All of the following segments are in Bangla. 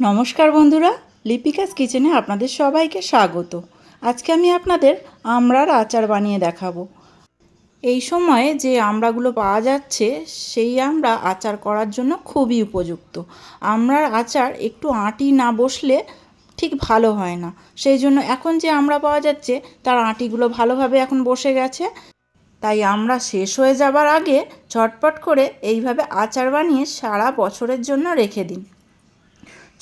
নমস্কার বন্ধুরা, লিপিকাস কিচেনে আপনাদের সবাইকে স্বাগত। আজকে আমি আপনাদের আমড়ার আচার বানিয়ে দেখাবো। এই সময়ে যে আমড়াগুলো পাওয়া যাচ্ছে, সেই আমড়া আচার করার জন্য খুবই উপযুক্ত। আমড়ার আচার একটু আঁটি না বসলে ঠিক ভালো হয় না। সেই জন্য এখন যে আমড়া পাওয়া যাচ্ছে, তার আঁটিগুলো ভালোভাবে এখন বসে গেছে। তাই আমরা শেষ হয়ে যাবার আগে ঝটপট করে এইভাবে আচার বানিয়ে সারা বছরের জন্য রেখে দিন।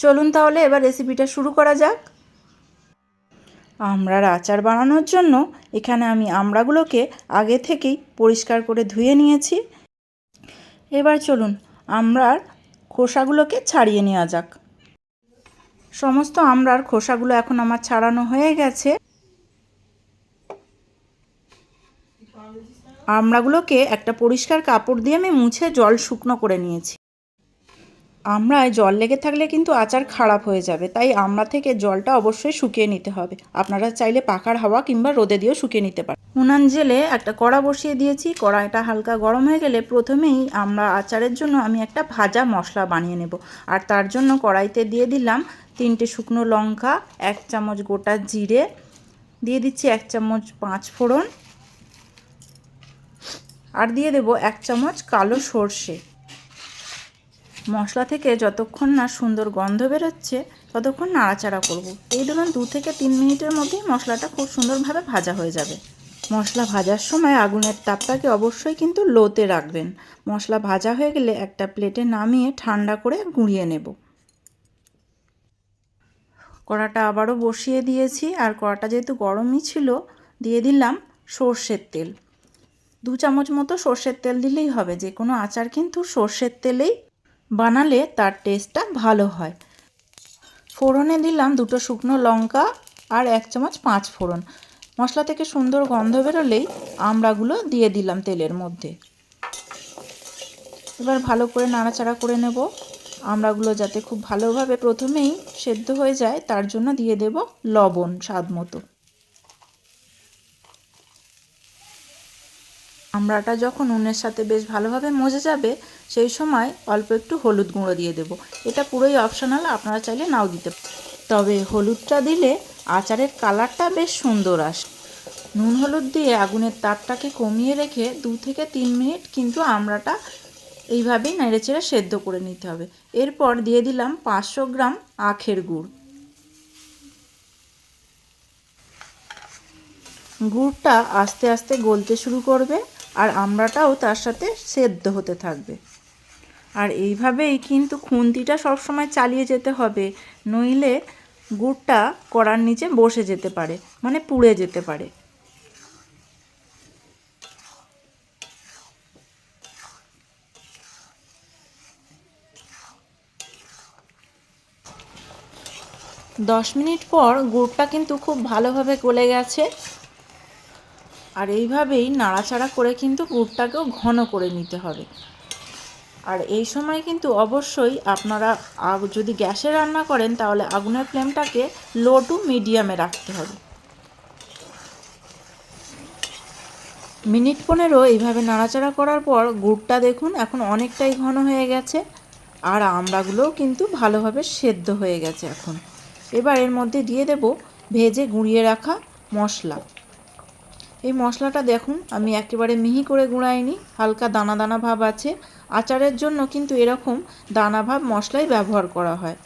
চলুন তাহলে এবার রেসিপিটা শুরু করা যাক। আমড়ার আচার বানানোর জন্য এখানে আমি আমড়াগুলোকে আগে থেকেই পরিষ্কার করে ধুয়ে নিয়েছি। এবার চলুন আমড়ার খোসাগুলোকে ছাড়িয়ে নেওয়া যাক। সমস্ত আমড়ার খোসাগুলো এখন আমার ছাড়ানো হয়ে গেছে। আমড়াগুলোকে একটা পরিষ্কার কাপড় দিয়ে আমি মুছে জল শুকনো করে নিয়েছি। আমড়ায় জল লেগে থাকলে কিন্তু আচার খারাপ হয়ে যাবে, তাই আমড়া থেকে জলটা অবশ্যই শুকিয়ে নিতে হবে। আপনারা চাইলে পাখার হাওয়া কিংবা রোদে দিয়েও শুকিয়ে নিতে পারেন। উনান জেলে একটা কড়া বসিয়ে দিয়েছি, কড়াইটা হালকা গরম হয়ে গেলে প্রথমেই আমরা আচারের জন্য আমি একটা ভাজা মশলা বানিয়ে নেব। আর তার জন্য কড়াইতে দিয়ে দিলাম তিনটে শুকনো লঙ্কা, এক চামচ গোটা জিরে, দিয়ে দিচ্ছি এক চামচ পাঁচ ফোড়ন, আর দিয়ে দেব এক চামচ কালো সর্ষে। মশলা থেকে যতক্ষণ না সুন্দর গন্ধ বেরোচ্ছে, ততক্ষণ নাড়াচাড়া করব। এই ধরুন দু থেকে তিন মিনিটের মধ্যেই মশলাটা খুব সুন্দরভাবে ভাজা হয়ে যাবে। মশলা ভাজার সময় আগুনের তাপটাকে অবশ্যই কিন্তু লোতে রাখবেন। মশলা ভাজা হয়ে গেলে একটা প্লেটে নামিয়ে ঠান্ডা করে গুঁড়িয়ে নেব। কড়াটা আবারও বসিয়ে দিয়েছি, আর কড়াটা যেহেতু গরমই ছিল, দিয়ে দিলাম সর্ষের তেল। দু চামচ মতো সর্ষের তেল দিলেই হবে যে কোনো আচার কিন্তু সর্ষের তেলেই বানালে তার টেস্টটা ভালো হয়। ফোড়নে দিলাম দুটো শুকনো লঙ্কা আর এক চামচ পাঁচ ফোড়ন। মশলা থেকে সুন্দর গন্ধ বেরোলেই আমড়াগুলো দিয়ে দিলাম তেলের মধ্যে। এবার ভালো করে নাড়াচাড়া করে নেব। আমড়াগুলো যাতে খুব ভালোভাবে প্রথমেই সেদ্ধ হয়ে যায়, তার জন্য দিয়ে দেব লবণ স্বাদ মতো। আমড়াটা যখন উনের সাথে বেশ ভালোভাবে মজে যাবে, সেই সময় অল্প একটু হলুদ গুঁড়ো দিয়ে দেব। এটা পুরোই অপশনাল আপনারা চাইলে নাও দিতে তবে হলুদটা দিলে আচারের কালারটা বেশ সুন্দর আসে। নুন হলুদ দিয়ে আগুনের তাপটাকে কমিয়ে রেখে দু থেকে তিন মিনিট কিন্তু আমড়াটা এইভাবেই নেড়েচেড়ে সেদ্ধ করে নিতে হবে। এরপর দিয়ে দিলাম পাঁচশো গ্রাম আখের গুড়। গুড়টা আস্তে আস্তে গলতে শুরু করবে। আর আমড়াটাও তার সাথে সেদ্ধ হতে থাকবে। আর এইভাবেই কিন্তু খুন্তিটা সবসময় চালিয়ে যেতে হবে, নইলে গুড়টা কড়ার নিচে বসে যেতে পারে মানে পুড়ে যেতে পারে। দশ মিনিট পর গুড়টা কিন্তু খুব ভালোভাবে গলে গেছে। আর এইভাবেই নাড়াচাড়া করে কিন্তু গুড়টাকেও ঘন করে নিতে হবে। আর এই সময় কিন্তু অবশ্যই আপনারা যদি গ্যাসে রান্না করেন তাহলে আগুনের ফ্লেমটাকে লো টু মিডিয়ামে রাখতে হবে। মিনিট পনেরো এইভাবে নাড়াচাড়া করার পর গুড়টা দেখুন এখন অনেকটাই ঘন হয়ে গেছে আর আমড়াগুলোও কিন্তু ভালোভাবে সেদ্ধ হয়ে গেছে এখন। এবার এর মধ্যে দিয়ে দেব ভেজে গুঁড়িয়ে রাখা মশলা। এই মশলাটা দেখুন, আমি একেবারে মিহি করে গুঁড়াইনি, হালকা দানা দানা ভাব আছে। আচারের জন্য কিন্তু এরকম দানা ভাব মশলাই ব্যবহার করা হয়।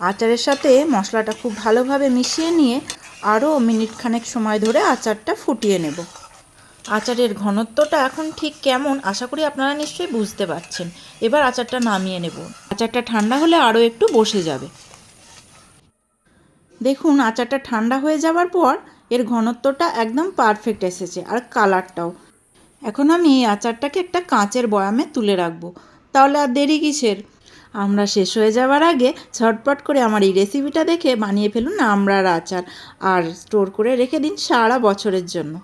আচারের সাথে মশলাটা খুব ভালোভাবে মিশিয়ে নিয়ে আরও মিনিট খানেক সময় ধরে আচারটা ফুটিয়ে নেব। আচারের ঘনত্বটা এখন ঠিক কেমন, আশা করি আপনারা নিশ্চয়ই বুঝতে পারছেন। এবার আচারটা নামিয়ে নেব। আচারটা ঠান্ডা হলে আরও একটু বসে যাবে। দেখুন, আচারটা ঠান্ডা হয়ে যাওয়ার পর এর ঘনত্বটা একদম পারফেক্ট এসেছে, আর কালারটাও এখন আমি এই আচারটাকে একটা কাঁচের বয়ামে তুলে রাখব। তাহলে আর দেরি কিসের? আমরা শেষ হয়ে যাওয়ার আগে ছটপট করে আমার এই রেসিপিটা দেখে বানিয়ে ফেলুন আমরার আচার, আর স্টোর করে রেখে দিন সারা বছরের জন্য।